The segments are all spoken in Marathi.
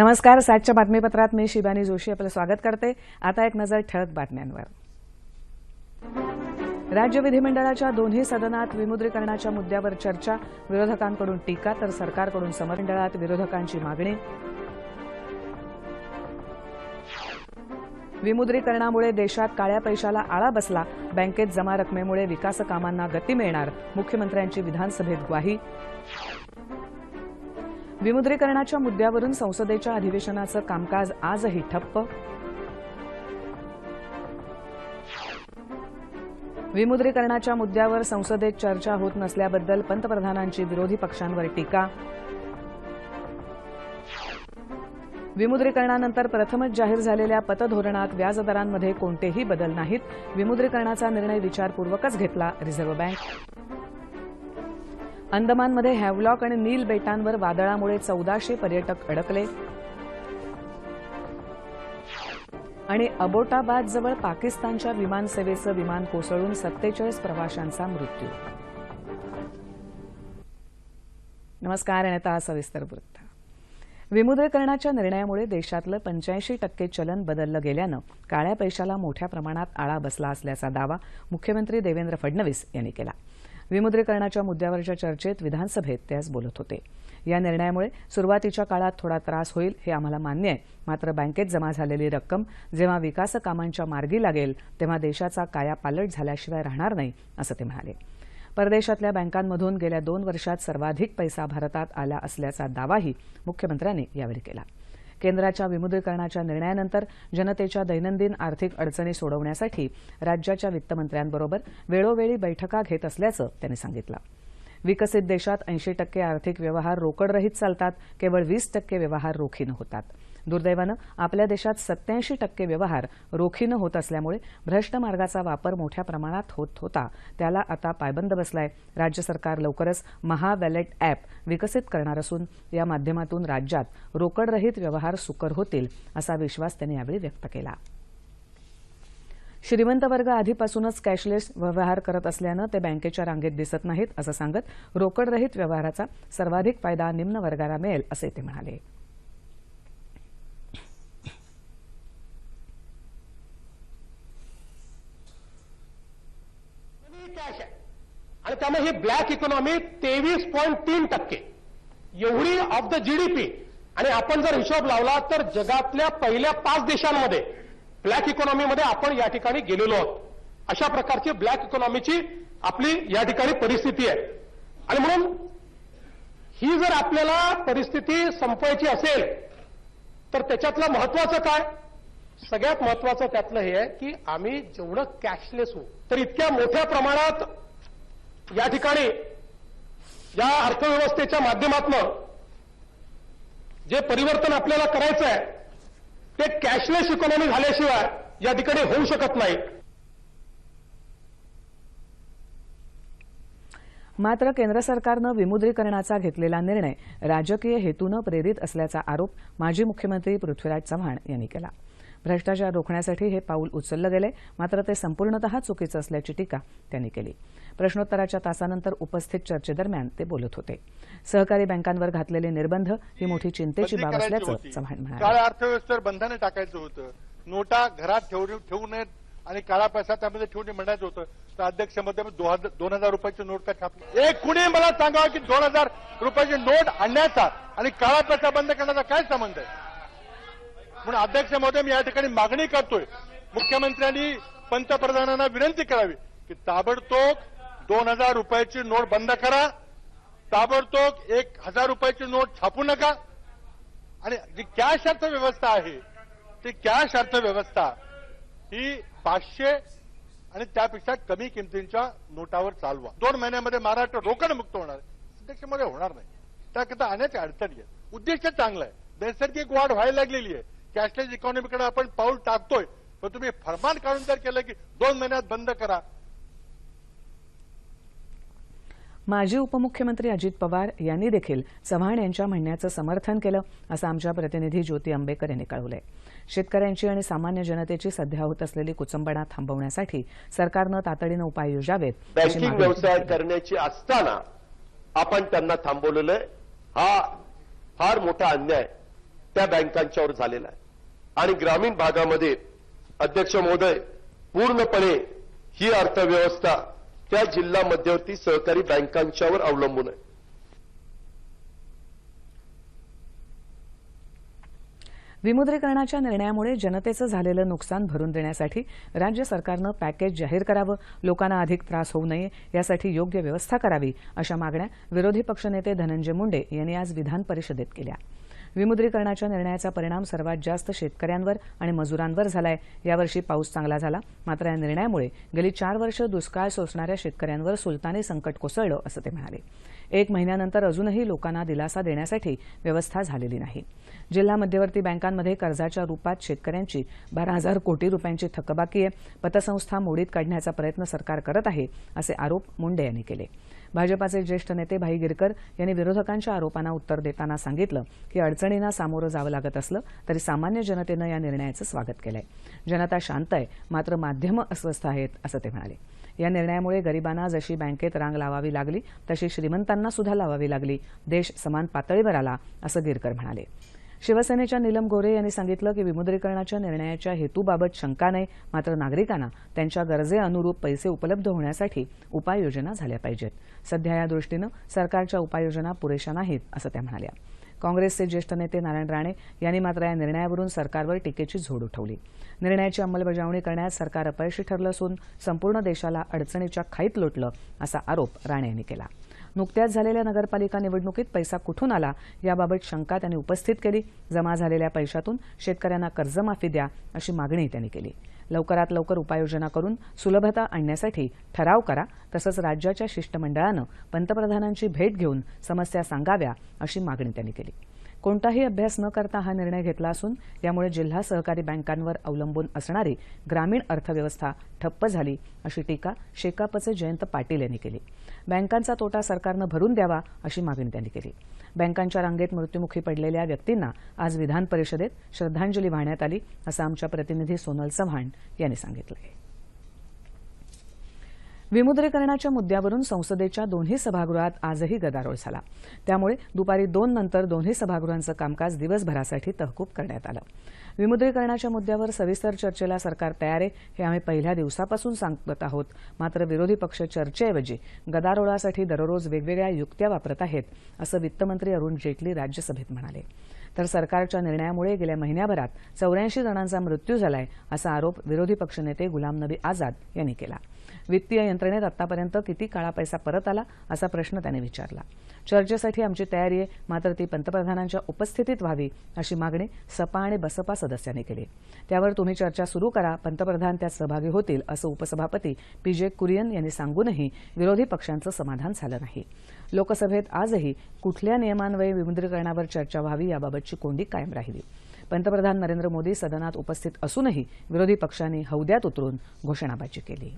नमस्कार सातच्या बातमीपत्रात मी शिबानी जोशी आपलं स्वागत करते. आता एक नजर ठळक बातम्यांवर. राज्य विधिमंडळाच्या दोन्ही सदनात विमुद्रीकरणाच्या मुद्द्यावर चर्चा विरोधकांकडून टीका तर सरकारकडून समंडळात विरोधकांची मागणी. विमुद्रीकरणामुळे देशात काळ्या पैशाला आळा बसला बँकेत जमा रकमेमुळे विकास कामांना गती मिळणार मुख्यमंत्र्यांची विधानसभेत ग्वाही. विमुद्रीकरणाच्या मुद्द्यावरून संसदेच्या अधिवेशनाचं कामकाज आजही ठप्प. विमुद्रीकरणाच्या मुद्द्यावर संसदेत चर्चा होत नसल्याबद्दल पंतप्रधानांची विरोधी पक्षांवर टीका. विमुद्रीकरणानंतर प्रथमच जाहीर झालेल्या पतधोरणात व्याजदरांमध्ये कोणतेही बदल नाहीत. विमुद्रीकरणाचा निर्णय विचारपूर्वकच घेतला रिझर्व्ह बँक. अंदमानमध्ये हॅवलॉक आणि नील बेटांवर वादळामुळे चौदाशे पर्यटक अडकले. आणि अबोटाबादजवळ पाकिस्तानच्या विमानसेवेचं विमान कोसळून सत्तेचाळीस प्रवाशांचा मृत्यू. नमस्कार आणि आता सविस्तर वृत्त. विमुद्रीकरणाच्या निर्णयामुळे देशातलं पंच्याऐंशी टक्के चलन बदललं गेल्यानं काळ्या पैशाला मोठ्या प्रमाणात आळा बसला असल्याचा दावा मुख्यमंत्री देवेंद्र फडणवीस यांनी केला. विमुद्रीकरणाच्या मुद्द्यावरच्या चर्चेत विधानसभेत ते आज बोलत होते. या निर्णयामुळे सुरुवातीच्या काळात थोडा त्रास होईल हे आम्हाला मान्य आहे. मात्र बँकेत जमा झालेली रक्कम जेव्हा विकास कामांच्या मार्गी लागेल तेव्हा देशाचा कायापालट झाल्याशिवाय राहणार नाही असं ते म्हणाले. परदेशातल्या बँकांमधून गेल्या दोन वर्षात सर्वाधिक पैसा भारतात आला असल्याचा दावाही मुख्यमंत्र्यांनी यावेळी केला. केंद्राच्या विमुद्रीकरणाच्या निर्णयानंतर जनतेच्या दैनंदिन आर्थिक अडचणी सोडवण्यासाठी राज्याच्या वित्तमंत्र्यांबरोबर वेळोवेळी बैठका घेत असल्याचं त्यांनी सांगितलं. विकसित देशात ऐंशी टक्के आर्थिक व्यवहार रोकडरहित चालतात. केवळ वीस टक्के व्यवहार रोखीनं होतात. दुर्दैवानं आपल्या देशात सत्याऐंशी टक्के व्यवहार रोखीनं होत असल्यामुळे भ्रष्ट मार्गाचा वापर मोठ्या प्रमाणात होत होता. त्याला आता पायबंद बसलाय. राज्य सरकार लवकरच महावॅलेट अॅप विकसित करणार असून या माध्यमातून राज्यात रोकडरहित व्यवहार सुकर होतील असा विश्वास त्यांनी यावेळी व्यक्त केला. श्रीमंत वर्ग आधीपासूनच कॅशलेस व्यवहार करत असल्यानं ते बँकेच्या रांगेत दिसत नाहीत असं सांगत रोकडरहित व्यवहाराचा सर्वाधिक फायदा निम्न वर्गाला मिळेल असे ते म्हणाले कॅश आहे आणि त्यामुळे ही ब्लॅक इकॉनॉमी तेवीस पॉईंट तीन टक्के. एवढी ऑफ द जीडीपी आणि आपण जर हिशोब लावला तर जगातल्या पहिल्या पाच देशांमध्ये ब्लॅक इकॉनॉमीमध्ये आपण या ठिकाणी गेलेलो आहोत. अशा प्रकारची ब्लॅक इकॉनॉमीची आपली या ठिकाणी परिस्थिती आहे. आणि म्हणून ही जर आपल्याला परिस्थिती संपवायची असेल तर त्याच्यातलं महत्वाचं काय? सगळ्यात महत्वाचं त्यातलं हे आहे की आम्ही जेवढं कॅशलेस होऊ तर इतक्या मोठ्या प्रमाणात या ठिकाणी या अर्थव्यवस्थेच्या माध्यमातून जे परिवर्तन आपल्याला करायचं आहे ते कॅशलेस इकॉनॉमी झाल्याशिवाय या ठिकाणी होऊ शकत नाही. मात्र केंद्र सरकारनं विमुद्रीकरणाचा घेतलेला निर्णय राजकीय हेतूनं प्रेरित असल्याचा आरोप माजी मुख्यमंत्री पृथ्वीराज चव्हाण यांनी केला. भ्रष्टाचार रोखण्यासाठी हे पाऊल उचललं गेले मात्र ते संपूर्णतः चुकीचं असल्याची टीका त्यांनी केली. प्रश्नोत्तराच्या तासानंतर उपस्थित चर्चेदरम्यान ते बोलत होते. सहकारी बँकांवर घातलेले निर्बंध ही मोठी चिंतेची बाब असल्याचं. चव्हाण म्हणाले. काळ्या अर्थव्यवस्थेवर बंधने टाकायचं होतं. नोटा घरात ठेवू ठेवू नयेत आणि काळा पैसा त्यामध्ये ठेवणे म्हणायचं होतं. तर अध्यक्षमध्ये दोन हजार रुपयाची नोट का छापली? एक कुणी मला सांगावं की दोन हजार रुपयाची नोट आणण्याचा आणि काळा पैसा बंद करण्याचा काय संबंध आहे? म्हणून अध्यक्ष महोदय मी या ठिकाणी मागणी करतोय. मुख्यमंत्र्यांनी पंतप्रधानांना विनंती करावी की ताबडतोब दोन हजार रुपयाची नोट बंद करा. ताबडतोब एक हजार रुपयाची नोट छापू नका. आणि जी कॅश अर्थव्यवस्था आहे ती कॅश अर्थव्यवस्था ही पाचशे आणि त्यापेक्षा कमी किमतींच्या नोटावर चालवा. दोन महिन्यामध्ये महाराष्ट्र रोकड मुक्त होणार आहे. त्याच्यामध्ये होणार नाही. त्याकरता अनेक अडचणी आहेत. उद्दिष्ट चांगलं आहे. नैसर्गिक वाढ व्हायला लागलेली आहे. कॅशलेस इकॉनॉमीकडे आपण पाऊल टाकतोय. पण तुम्ही फरमान काढून जर केलं की दोन महिन्यात बंद करा माजी उपमुख्यमंत्री अजित पवार यांनी देखील चव्हाण यांच्या म्हणण्याचं समर्थन केलं असं आमच्या प्रतिनिधी ज्योती आंबेकर यांनी कळवलंय शेतकऱ्यांची आणि सामान्य जनतेची सध्या होत असलेली कुचंबणा थांबवण्यासाठी सरकारनं तातडीनं उपाय योजावेत बँकिंग व्यवसाय. करण्याची असताना आपण त्यांना थांबवलेलं आहे. हा फार मोठा अन्याय त्या बँकांच्यावर झालेला आहे आणि ग्रामीण भागामध्ये अध्यक्ष महोदय पूर्णपणे ही अर्थव्यवस्था त्या जिल्हा मध्यवर्ती सहकारी बँकांच्यावर अवलंबून आहे. विमुद्रीकरणाच्या निर्णयामुळे जनतेचं झालेलं नुकसान भरून देण्यासाठी राज्य सरकारनं पॅकेज जाहीर करावं लोकांना अधिक त्रास होऊ नये यासाठी योग्य व्यवस्था करावी अशा मागण्या विरोधी पक्षनेते धनंजय मुंडे यांनी आज विधान परिषदेत केल्या. विमुद्रीकरणाच्या निर्णयाचा परिणाम सर्वात जास्त शेतकऱ्यांवर आणि मजुरांवर झालाय. यावर्षी पाऊस चांगला झाला. मात्र या निर्णयामुळे गेली चार वर्ष दुष्काळ सोसणाऱ्या शेतकऱ्यांवर सुलतानी संकट कोसळलं असं ते म्हणाले. एक महिन्यानंतर अजूनही लोकांना दिलासा देण्यासाठी व्यवस्था झालेली नाही. जिल्हा मध्यवर्ती बँकांमध्ये कर्जाच्या रूपात शेतकऱ्यांची बारा हजार कोटी रुपयांची थकबाकी आहे. पतसंस्था मोडीत काढण्याचा प्रयत्न सरकार करत आहे असे आरोप मुंडे यांनी केले. भाजपाचे ज्येष्ठ नेते भाई गिरकर यांनी विरोधकांच्या आरोपांना उत्तर देताना सांगितलं की अडचणींना सामोरं जावं लागत असलं तरी सामान्य जनतेनं या निर्णयाचं स्वागत केलंय. जनता शांत आहे मात्र माध्यमं अस्वस्थ आहेत असं ते म्हणाले. या निर्णयामुळे गरिबांना जशी बँकेत रांग लावावी लागली तशी श्रीमंतांना सुद्धा लावावी लागली. देश समान पातळीवर आला असं गिरकर म्हणाले. शिवसेनेच्या नीलम गोरे यांनी सांगितलं की विमुद्रीकरणाच्या निर्णयाच्या हेतूबाबत शंका नाही मात्र नागरिकांना त्यांच्या गरजेअनुरूप पैसे उपलब्ध होण्यासाठी उपाययोजना झाल्या पाहिजेत. सध्या या दृष्टीनं सरकारच्या उपाययोजना पुरेशा नाहीत असं त्या म्हणाल्या. काँग्रेसचे ज्येष्ठ नेते नारायण राणे यांनी मात्र या निर्णयावरून सरकारवर टीकेची झोड उठवली. निर्णयाची अंमलबजावणी करण्यात सरकार अपयशी ठरलं असून संपूर्ण देशाला अडचणीच्या खाईत लोटलं असा आरोप राणे यांनी केला. नुकत्याच झालेल्या नगरपालिका निवडणुकीत पैसा कुठून आला याबाबत शंका त्यांनी उपस्थित केली. जमा झालेल्या पैशातून शेतकऱ्यांना कर्जमाफी द्या अशी मागणी त्यांनी केली. लवकरात लवकर उपाययोजना करून सुलभता आणण्यासाठी ठराव करा तसंच राज्याच्या शिष्टमंडळानं पंतप्रधानांची भेट घेऊन समस्या सांगाव्या अशी मागणी त्यांनी केली. कोणताही अभ्यास न करता हा निर्णय घेतला असून यामुळे जिल्हा सहकारी बँकांवर अवलंबून असणारी ग्रामीण अर्थव्यवस्था ठप्प झाली अशी टीका शेकापचे जयंत पाटील यांनी केली. बँकांचा तोटा सरकारनं भरून द्यावा अशी मागणी त्यांनी केली. बँकांच्या रांगेत मृत्युमुखी पडलेल्या व्यक्तींना आज विधान परिषदेत श्रद्धांजली वाहण्यात आली असं आमच्या प्रतिनिधी सोनल चव्हाण यांनी सांगितलं विमुद्रीकरणाच्या मुद्द्यावरून संसदेच्या दोन्ही सभागृहात आजही गदारोळ झाला. त्यामुळे दुपारी दोन नंतर दोन्ही सभागृहांचं कामकाज दिवसभरासाठी तहकूब करण्यात आलं. विमुद्रीकरणाच्या मुद्द्यावर सविस्तर चर्चेला सरकार तयार आहे हे आम्ही पहिल्या दिवसापासून सांगत आहोत. मात्र विरोधी पक्ष चर्चेऐवजी गदारोळासाठी दररोज वेगवेगळ्या युक्त्या वापरत आहेत असं वित्तमंत्री अरुण जेटली राज्यसभेत म्हणाले. तर सरकारच्या निर्णयामुळे गेल्या महिन्याभरात चौऱ्याऐंशी जणांचा मृत्यू झालाय असा आरोप विरोधी पक्षनेते गुलाम नबी आझाद यांनी केला. वित्तीय यंत्रणेत आतापर्यंत किती काळा पैसा परत आला असा प्रश्न त्याने विचारला. चर्चेसाठी आमची तयारी आहे मात्र ती पंतप्रधानांच्या उपस्थितीत व्हावी अशी मागणी सपा आणि बसपा सदस्यांनी केली. त्यावर तुम्ही चर्चा सुरू करा पंतप्रधान त्यात सहभागी होतील असं उपसभापती पी जे कुरियन यांनी सांगूनही विरोधी पक्षांचं समाधान झालं नाही. लोकसभेत आजही कुठल्या नियमान्वये विमुद्रीकरणावर चर्चा व्हावी याबाबतची कोंडी कायम राहिली. पंतप्रधान नरेंद्र मोदी सदनात उपस्थित असूनही विरोधी पक्षांनी हौद्यात उतरून घोषणाबाजी केली.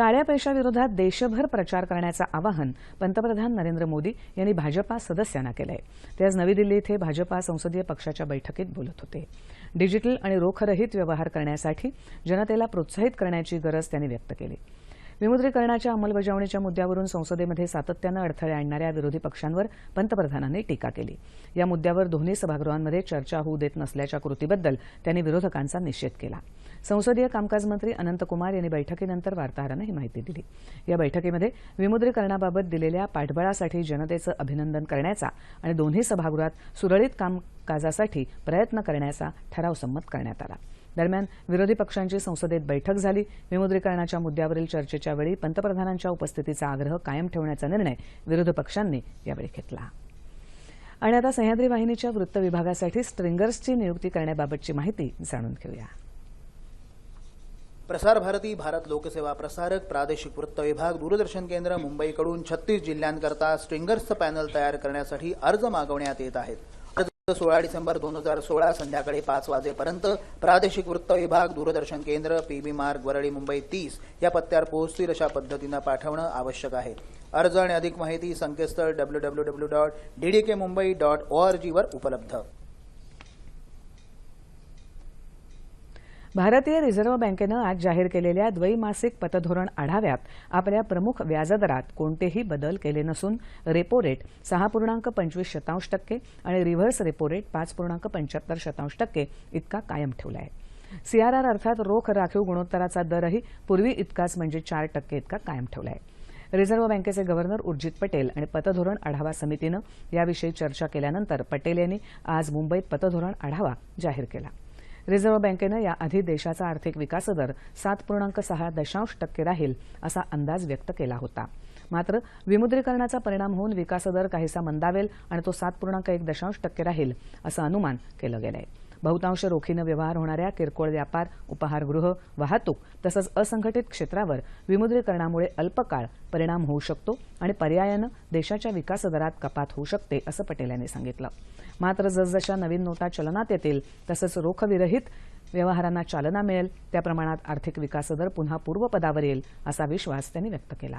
काळ्या पैशाविरोधात देशभर प्रचार करण्याचं आवाहन पंतप्रधान नरेंद्र मोदी यांनी भाजपा सदस्यांना केलं आहे ते आज नवी दिल्ली इथं भाजपा संसदीय पक्षाच्या बैठकीत बोलत होते. डिजिटल आणि रोखरहित व्यवहार करण्यासाठी जनतेला प्रोत्साहित करण्याची गरज त्यांनी व्यक्त केली. विमुद्रीकरणाच्या अंमलबजावणीच्या मुद्द्यावरून संसदेमध्ये सातत्यानं अडथळे आणणाऱ्या विरोधी पक्षांवर पंतप्रधानांनी टीका केली. या मुद्द्यावर दोन्ही सभागृहांमध्ये चर्चा होऊ देत नसल्याच्या कृतीबद्दल त्यांनी विरोधकांचा निषेध केला. संसदीय कामकाज मंत्री अनंतकुमार यांनी बैठकीनंतर वार्ताहरांना ही माहिती दिली. या बैठकीमध्ये विमुद्रीकरणाबाबत दिलेल्या पाठबळासाठी जनतेचं अभिनंदन करण्याचा आणि दोन्ही सभागृहात सुरळीत कामकाजासाठी प्रयत्न करण्याचा ठराव संमत करण्यात आला. दरम्यान विरोधी पक्षांची संसदेत बैठक झाली. विमुद्रीकरणाच्या मुद्द्यावरील चर्चेच्या वेळी पंतप्रधानांच्या उपस्थितीचा आग्रह कायम ठेवण्याचा निर्णय विरोधी पक्षांनी यावेळी घेतला. आणि आता सह्याद्री वाहिनीच्या वृत्त विभागासाठी स्ट्रिंगर्सची नियुक्ती करण्याबाबतची माहिती जाणून घेऊया. प्रसार भारती भारत लोकसेवा प्रसारक प्रादेशिक वृत्त विभाग दूरदर्शन केंद्र मुंबईकडून छत्तीस जिल्ह्यांकरता स्ट्रिंगर्सचं पॅनल तयार करण्यासाठी अर्ज मागवण्यात येत आहेत. सोळा डिसेंबर दोन हजार सोळा संध्याकाळी पाच वाजेपर्यंत प्रादेशिक वृत्त विभाग दूरदर्शन केंद्र पीबी मार्ग वरळी मुंबई तीस या पत्त्यावर पोहोचतील अशा पद्धतीनं पाठवणं आवश्यक आहे. अर्ज आणि अधिक माहिती संकेतस्थळ W W W dot DDK Mumbai dot O R जीवर उपलब्ध. भारतीय रिझर्व्ह बँकेनं आज जाहीर केलेल्या द्वैमासिक पतधोरण आढाव्यात आपल्या प्रमुख व्याजदरात कोणतेही बदल केले नसून रेपो रेट सहा पूर्णांक पंचवीस शतांश टक्के आणि रिव्हर्स रेपो रेट पाच पूर्णांक पंच्याहत्तर शतांश टक्के इतका कायम ठेवला आहे सीआरआर अर्थात रोख राखीव गुणोत्तराचा दरही पूर्वी इतकाच म्हणजे चार टक्के इतका कायम ठेवला आहे रिझर्व्ह बँकेचे गव्हर्नर उर्जित पटेल आणि पतधोरण आढावा समितीनं याविषयी चर्चा केल्यानंतर पटेल यांनी आज मुंबईत पतधोरण आढावा जाहीर केला. रिझर्व्ह बँकेनं याआधी देशाचा आर्थिक विकासदर सात पूर्णांक सहा दशांश टक्के राहील असा अंदाज व्यक्त केला होता. मात्र विमुद्रीकरणाचा परिणाम होऊन विकासदर काहीसा मंदावेल आणि तो सात पूर्णांक एक दशांश टक्के राहील असं अनुमान केलं गेलंय. बहुतांश रोखीनं व्यवहार होणाऱ्या किरकोळ व्यापार उपहारगृह वाहतूक तसंच असंघटित क्षेत्रावर विमुद्रीकरणामुळे अल्पकाळ परिणाम होऊ शकतो आणि पर्यायानं देशाच्या विकासदरात कपात होऊ शकते असं पटेल यांनी सांगितलं. मात्र जसजशा नवीन नोटा चलनात येतील तसंच रोखविरहित व्यवहारांना चालना मिळेल. त्या प्रमाणात आर्थिक विकासदर पुन्हा पूर्वपदावर येईल असा विश्वास त्यांनी व्यक्त केला.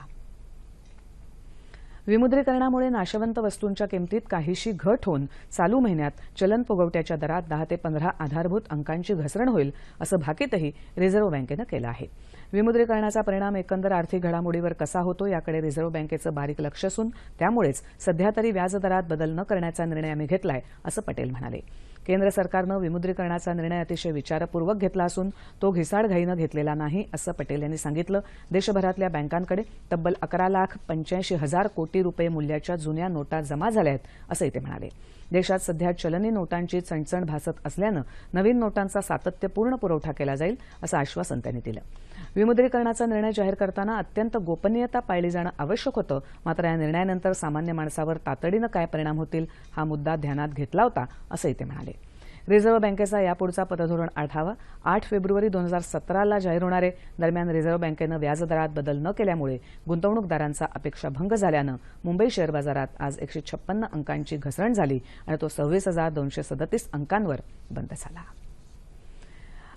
विमुद्रीकरणामुळे नाशवंत वस्तूंच्या किमतीत काहीशी घट होऊन चालू महिन्यात चलन फुगवट्याच्या दरात दहा ते पंधरा आधारभूत अंकांची घसरण होईल असं भाकीतही रिझर्व्ह बँकेनं केलं आहे. विमुद्रीकरणाचा परिणाम एकंदर आर्थिक घडामोडीवर कसा होतो याकडे रिझर्व्ह बँकेचं बारीक लक्ष असून त्यामुळेच सध्या तरी व्याजदरात बदल न करण्याचा निर्णय आम्ही घेतलाय असं पटेल म्हणाले. केंद्र सरकारनं विमुद्रीकरणाचा निर्णय अतिशय विचारपूर्वक घेतला असून तो घिसाडघाईनं घेतलेला नाही असं पटेल यांनी सांगितलं. देशभरातल्या बँकांकडे तब्बल अकरा लाख पंच्याऐंशी हजार कोटी रुपये मूल्याच्या जुन्या नोटा जमा झाल्या आहेत असंही ते म्हणाले. देशात सध्या चलनी नोटांची चणचण भासत असल्यानं नवीन नोटांचा सातत्यपूर्ण पुरवठा केला जाईल असं आश्वासन त्यांनी दिलं. विमुद्रीकरणाचा निर्णय जाहीर करताना अत्यंत गोपनीयता पाळली जाणं आवश्यक होतं. मात्र या निर्णयानंतर सामान्य माणसावर तातडीनं काय परिणाम होतील हा मुद्दा ध्यानात घेतला होता असंही ते म्हणाले. रिझर्व्ह बँकेचा यापुढचा पतधोरण आढावा आठ फेब्रुवारी दोन हजार सतराला जाहीर होणारे दरम्यान रिझर्व्ह बँकेनं व्याजदरात बदल न केल्यामुळे गुंतवणूकदारांचा अपेक्षाभंग झाल्यानं मुंबई शेअर बाजारात आज एकशे छप्पन्न अंकांची घसरण झाली आणि तो सव्वीस हजार दोनशे सदतीस अंकांवर बंद झाला.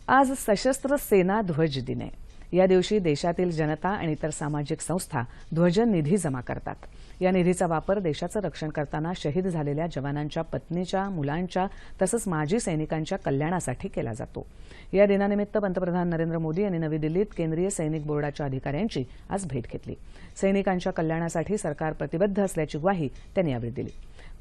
आज सशस्त्र सेना ध्वज दिन. आहे या दिवशी देशातील जनता आणि इतर सामाजिक संस्था ध्वज निधी जमा करतात. या निधीचा वापर देशाचं रक्षण करताना शहीद झालेल्या जवानांच्या पत्नीच्या मुलांच्या तसंच माजी सैनिकांच्या कल्याणासाठी केला जातो. या दिनानिमित्त पंतप्रधान नरेंद्र मोदी यांनी नवी दिल्लीत केंद्रीय सैनिक बोर्डाच्या अधिकाऱ्यांची आज भेट घेतली. सैनिकांच्या कल्याणासाठी सरकार प्रतिबद्ध असल्याची ग्वाही त्यांनी यावेळी दिली.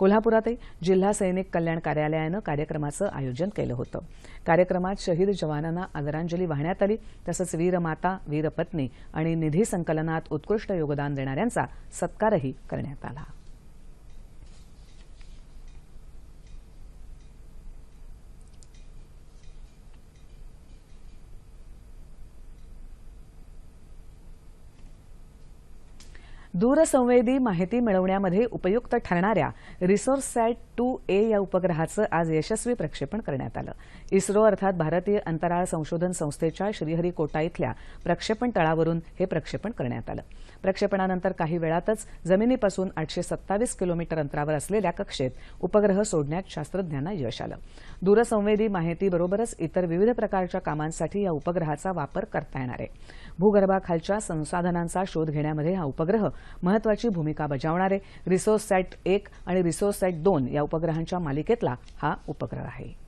कोल्हापुरातही जिल्हा सैनिक कल्याण कार्यालयानं कार्यक्रमाचं आयोजन केलं होतं. कार्यक्रमात शहीद जवानांना आदरांजली वाहण्यात आली तसंच वीरमाता वीरपत्नी आणि निधी संकलनात उत्कृष्ट योगदान देणाऱ्यांचा सत्कारही करण्यात आला. दूरसंवेदी माहिती मिळवण्यामध्ये उपयुक्त ठरणाऱ्या रिसोर्स सॅट टू ए या उपग्रहाचं आज यशस्वी प्रक्षेपण करण्यात आलं. इस्रो अर्थात भारतीय अंतराळ संशोधन संस्थेच्या श्रीहरिकोटा इथल्या प्रक्षेपण तळावरून हे प्रक्षेपण करण्यात आलं. प्रक्षेपणानंतर काही वेळातच जमिनीपासून आठशे सत्तावीस किलोमीटर अंतरावर असलेल्या कक्षेत उपग्रह सोडण्यात शास्त्रज्ञांना यश आलं. दूरसंवेदी माहितीबरोबरच इतर विविध प्रकारच्या कामांसाठी या उपग्रहाचा वापर करता येणार आहे. भूगर्भाखालच्या संसाधनांचा शोध घेण्यामध्ये हा उपग्रह महत्वाची भूमिका बजावणारे आहे रिसोर्स सॅट एक आणि रिसोर्स सॅट दोन या उपग्रहांच्या मालिकेतला हा उपग्रह आहे.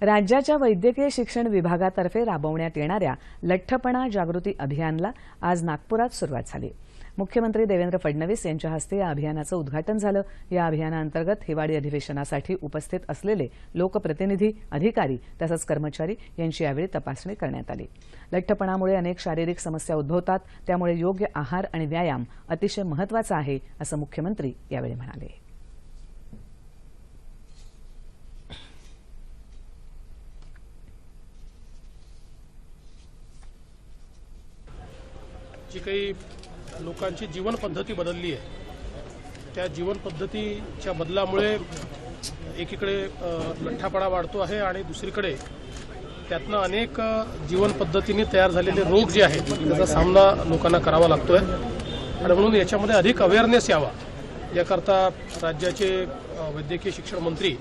राज्याच्या वैद्यकीय शिक्षण विभागातर्फे राबवण्यात येणाऱ्या लठ्ठपणा जागृती अभियानला आज नागपुरात सुरुवात झाली. मुख्यमंत्री देवेंद्र फडणवीस यांच्या हस्ते या अभियानाचं उद्घाटन झालं. या अभियानांतर्गत हिवाळी अधिवेशनासाठी उपस्थित असलेले लोकप्रतिनिधी अधिकारी तसंच कर्मचारी यांची यावेळी तपासणी करण्यात आली. लठ्ठपणामुळे अनेक शारीरिक समस्या उद्भवतात. त्यामुळे योग्य आहार आणि व्यायाम अतिशय महत्त्वाचा आहे असं मुख्यमंत्री यावेळी म्हणाले. जी काही लोकांची जीवनपद्धती बदलली आहे. त्या जीवनपद्धतीच्या बदलामुळे एकीकडे लठ्ठापणा वाढतो आहे आणि दुसरीकडे त्यातनं अनेक जीवनपद्धतीने जीवन पद्धतीने तयार झालेले रोग जे आहेत त्याचा सामना लोकांना करावा लागतोय. आणि म्हणून याच्यामध्ये अधिक अवेअरनेस यावा. याकरता राज्याचे वैद्यकीय शिक्षण मंत्री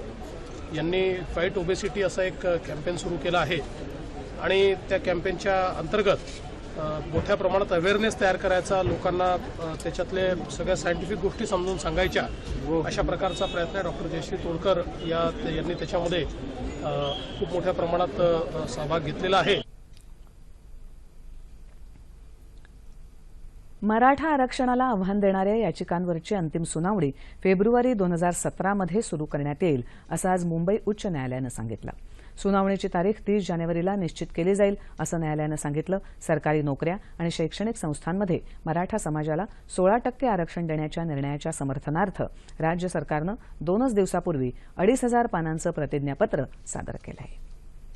यांनी फाईट ओबेसिटी असा एक कॅम्पेन सुरू केला आहे. आणि त्या कॅम्पेनच्या अंतर्गत मोठ्या प्रमाणात अवेअरनेस तयार करायचा लोकांना त्याच्यातले सगळ्या सायंटिफिक गोष्टी समजून सांगायच्या अशा प्रकारचा प्रयत्न आहे डॉक्टर जयश्री तोडकर या यांनी त्याच्यामध्ये खूप मोठ्या प्रमाणात सहभाग घेतलेला आहे. मराठा आरक्षणाला आव्हान देणाऱ्या याचिकांवरची अंतिम सुनावणी फेब्रुवारी दोन हजार सतरामध्ये सुरू करण्यात येईल असं आज मुंबई उच्च न्यायालयानं सांगितलं. सुनावणीची तारीख तीस जानेवारीला निश्चित केली जाईल असं न्यायालयानं सांगितलं. सरकारी नोकऱ्या आणि शैक्षणिक संस्थांमध्ये मराठा समाजाला सोळा टक्के आरक्षण देण्याच्या निर्णयाच्या समर्थनार्थ राज्य सरकारनं दोनच दिवसापूर्वी अडीच हजार पानांचं प्रतिज्ञापत्र सादर केलं आहे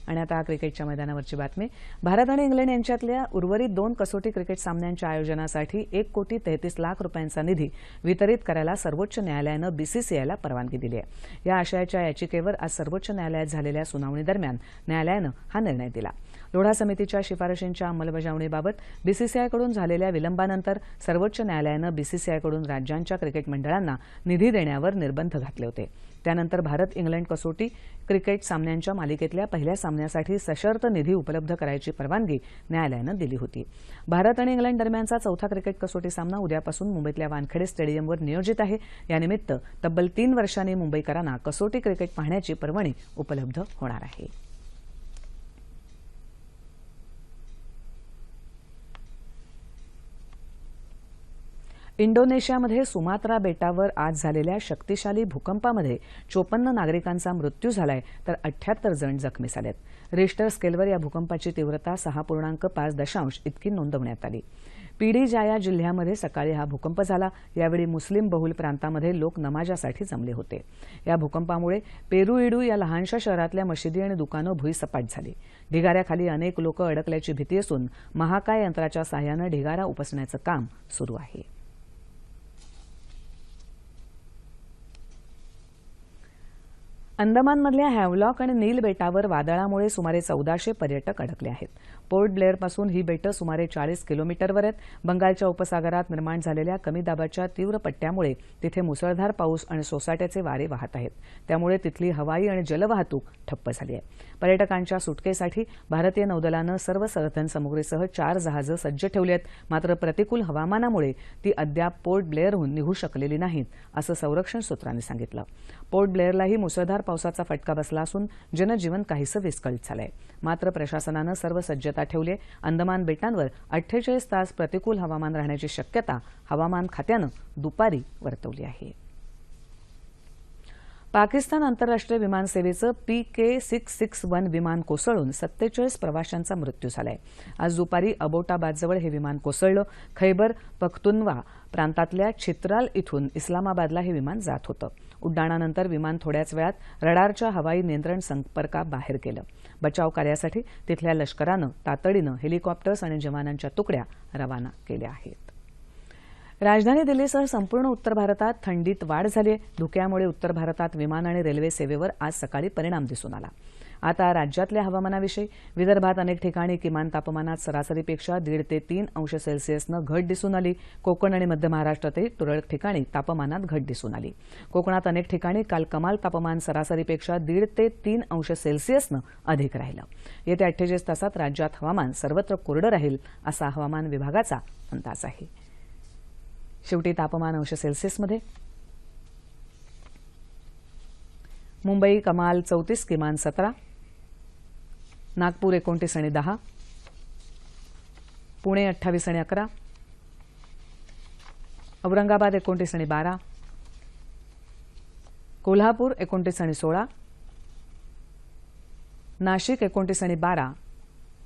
आणि आता क्रिकेटच्या मैदानावरची बातमी. भारत आणि इंग्लंड यांच्यातल्या उर्वरित दोन कसोटी क्रिकेट सामन्यांच्या आयोजनासाठी एक कोटी तेहतीस लाख रुपयांचा निधी वितरित करायला सर्वोच्च न्यायालयानं बीसीसीआयला परवानगी दिली आहे. या आशयाच्या याचिकेवर आज सर्वोच्च न्यायालयात झालेल्या सुनावणीदरम्यान न्यायालयानं हा निर्णय दिला. लोढा समितीच्या शिफारशींच्या अंमलबजावणीबाबत बीसीसीआयकडून झालेल्या विलंबानंतर सर्वोच्च न्यायालयानं बीसीसीआयकडून राज्यांच्या क्रिकेट मंडळांना निधी देण्यावर निर्बंध घातले होते. त्यानंतर भारत इंग्लंड कसोटी क्रिकेट सामन्यांच्या मालिकेतल्या पहिल्या सामन्यासाठी सशर्त निधी उपलब्ध करायची परवानगी न्यायालयानं दिली होती. भारत आणि इंग्लंड दरम्यानचा चौथा क्रिकेट कसोटी सामना उद्यापासून मुंबईतल्या वानखेडे स्टेडियमवर नियोजित आहे. यानिमित्त तब्बल तीन वर्षांनी मुंबईकरांना कसोटी क्रिकेट पाहण्याची पर्वणी उपलब्ध होणार आहे. इंडोनेशियामध्ये सुमात्रा बेटावर आज झालेल्या शक्तिशाली भूकंपामध्ये चोपन्न नागरिकांचा मृत्यू झालाय तर अठ्याहत्तर जण जखमी झालेत. रिश्टर स्केलवर या भूकंपाची तीव्रता सहा पूर्णांक पाच दशांश इतकी नोंदवण्यात आली. पीडी जाया जिल्ह्यामध्ये सकाळी हा भूकंप झाला. यावेळी मुस्लिम बहुल प्रांतामध्ये लोक नमाजासाठी जमले होते. या भूकंपामुळे पेरुईडू या लहानशा शहरातल्या मशिदी आणि दुकानं भुईसपाट झाली. ढिगाऱ्याखाली अनेक लोक अडकल्याची भीती असून महाकाय यंत्राच्या सहाय्यानं ढिगारा उपसण्याचं काम सुरू आहे. अंदमानमधल्या हॅवलॉक आणि नील बेटावर वादळामुळे सुमारे चौदाशे पर्यटक अडकले आहेत. पोर्ट ब्लेअरपासून ही बेटं सुमारे चाळीस किलोमीटरवर आहेत. बंगालच्या उपसागरात निर्माण झालेल्या कमी दाबाच्या तीव्र पट्ट्यामुळे तिथे मुसळधार पाऊस आणि सोसाट्याचे वारे वाहत आहेत. त्यामुळे तिथली हवाई आणि जलवाहतूक ठप्प झाली आहे. पर्यटकांच्या सुटकेसाठी भारतीय नौदलानं सर्व साधनसामुग्रीसह चार जहाजं सज्ज ठेवली आहेत. मात्र प्रतिकूल हवामानामुळे ती अद्याप पोर्ट ब्लेअरहून निघू शकलेली नाहीत असं संरक्षण सूत्रांनी सांगितलं. पोर्ट ब्लेअरलाही मुसळधार पावसाचा फटका बसला असून जनजीवन काहीसं विस्कळीत झालंय. मात्र प्रशासनानं सर्व सज्जता ठेवली अंदमान बेटांवर अठ्ठेचाळीस तास प्रतिकूल हवामान राहण्याची शक्यता हवामान खात्यानं दुपारी वर्तवली आहे. पाकिस्तान आंतरराष्ट्रीय विमानसेवेचं P K six six one विमान कोसळून सत्तेचाळीस प्रवाशांचा मृत्यू झालाय. आज दुपारी अबोटाबादजवळ हे विमान कोसळलं. खैबर पख्तुनवा प्रांतातल्या छित्राल इथून इस्लामाबादला हे विमान जात होतं. उड्डाणानंतर विमान थोड्याच वेळात रडारच्या हवाई नियंत्रण संपर्काबाहेर गेलं. बचाव कार्यासाठी तिथल्या लष्करानं तातडीनं हेलिकॉप्टर्स आणि जवानांच्या तुकड्या रवाना केल्या आहेत. राजधानी दिल्लीसह संपूर्ण उत्तर भारतात थंडीत वाढ झाली आहे धुक्यामुळे उत्तर भारतात विमान आणि रेल्वे सेवेवर आज सकाळी परिणाम दिसून आला. आता राज्यातल्या हवामानाविषयी विदर्भात अनेक ठिकाणी किमान तापमानात सरासरीपेक्षा दीड ते तीन अंश सेल्सिअसनं घट दिसून आली. कोकण आणि मध्य महाराष्ट्रातही तुरळक ठिकाणी तापमानात घट दिसून आली. कोकणात अनेक ठिकाणी काल कमाल तापमान सरासरीपेक्षा दीड ते तीन अंश सेल्सिअसनं अधिक राहिलं. येत्या अठ्ठेचाळीस तासात राज्यात हवामान सर्वत्र कोरडं राहील असा हवामान विभागाचा अंदाज आहे. शेवटी तापमान अंश सेल्सिअसमध्ये. मुंबई कमाल चौतीस किमान सतरा. नागपूर एकोणतीस आणि दहा. पुणे अठ्ठावीस आणि अकरा. औरंगाबाद एकोणतीस आणि बारा. कोल्हापूर एकोणतीस आणि सोळा. नाशिक एकोणतीस आणि बारा.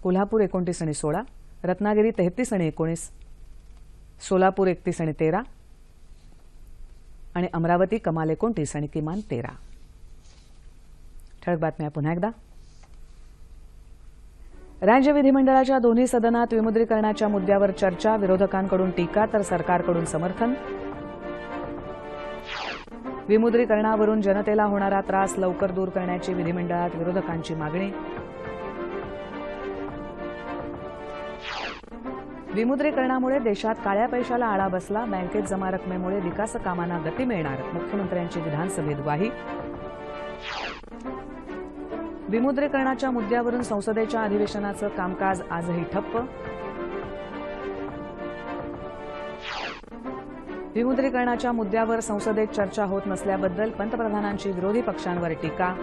कोल्हापूर एकोणतीस आणि सोळा. रत्नागिरी तेहतीस आणि एकोणीस. सोलापूर एकतीस आणि तेरा. आणि अमरावती कमाल एकोणतीस आणि किमान तेरा. ठळक बातम्या पुन्हा एकदा. राज्य विधिमंडळाच्या दोन्ही सदनात विमुद्रीकरणाच्या मुद्द्यावर चर्चा विरोधकांकडून टीका तर सरकारकडून समर्थन. विमुद्रीकरणावरून जनतेला होणारा त्रास लवकर दूर करण्याची विधिमंडळात विरोधकांची मागणी. विमुद्रीकरणामुळे देशात काळ्या पैशाला आळा बसला बँकेत जमा रकमेमुळे विकासकामांना गती मिळणार मुख्यमंत्र्यांची विधानसभेत ग्वाही. विमुद्रीकरणाच्या मुद्द्यावरून संसदेच्या अधिवेशनाचं कामकाज आजही ठप्प. विमुद्रीकरणाच्या मुद्द्यावर संसदेत चर्चा होत नसल्याबद्दल पंतप्रधानांची विरोधी पक्षांवर टीका.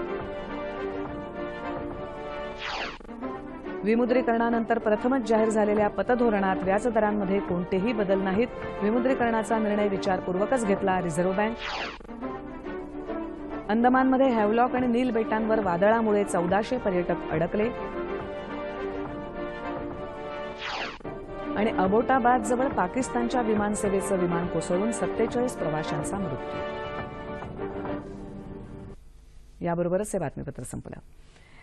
विमुद्रीकरणानंतर प्रथमच जाहीर झालेल्या पतधोरणात व्याजदरांमध्ये कोणतेही बदल नाहीत. विमुद्रीकरणाचा निर्णय विचारपूर्वकच घेतला रिझर्व्ह बँक. अंदमानमध्ये हॅवलॉक आणि नील बेटांवर वादळामुळे चौदाशे पर्यटक अडकले. आणि अबोटाबाद जवळ पाकिस्तानच्या विमानसेवेचं विमान कोसळून सत्तेचाळीस प्रवाशांचा मृत्यू. याबरोबरच हे बातमीपत्र संपलं.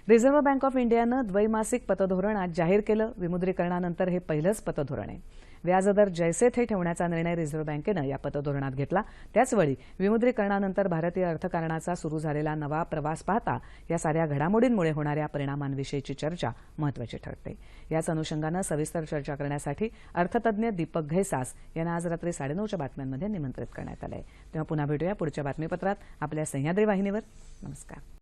रिझर्व्ह बँक ऑफ इंडियानं द्वैमासिक पतधोरण आज जाहीर केलं. विमुद्रीकरणानंतर हे पहिलंच पतधोरण आहे. व्याजदर जैसे थे ठेवण्याचा निर्णय रिझर्व्ह बँकेनं या पतधोरणात घेतला. त्याचवेळी विमुद्रीकरणानंतर भारतीय अर्थकारणाचा सुरू झालेला नवा प्रवास पाहता या साऱ्या घडामोडींमुळे होणाऱ्या परिणामांविषयीची चर्चा महत्वाची ठरते. याच अनुषंगानं सविस्तर चर्चा करण्यासाठी अर्थतज्ञ दीपक घैसास यांना आज रात्री साडेनऊच्या बातम्यांमध्ये निमंत्रित करण्यात आलं आहे तेव्हा पुन्हा भेटूया पुढच्या बातमीपत्रात. आपल्या सह्याद्री वाहिनीवर. नमस्कार.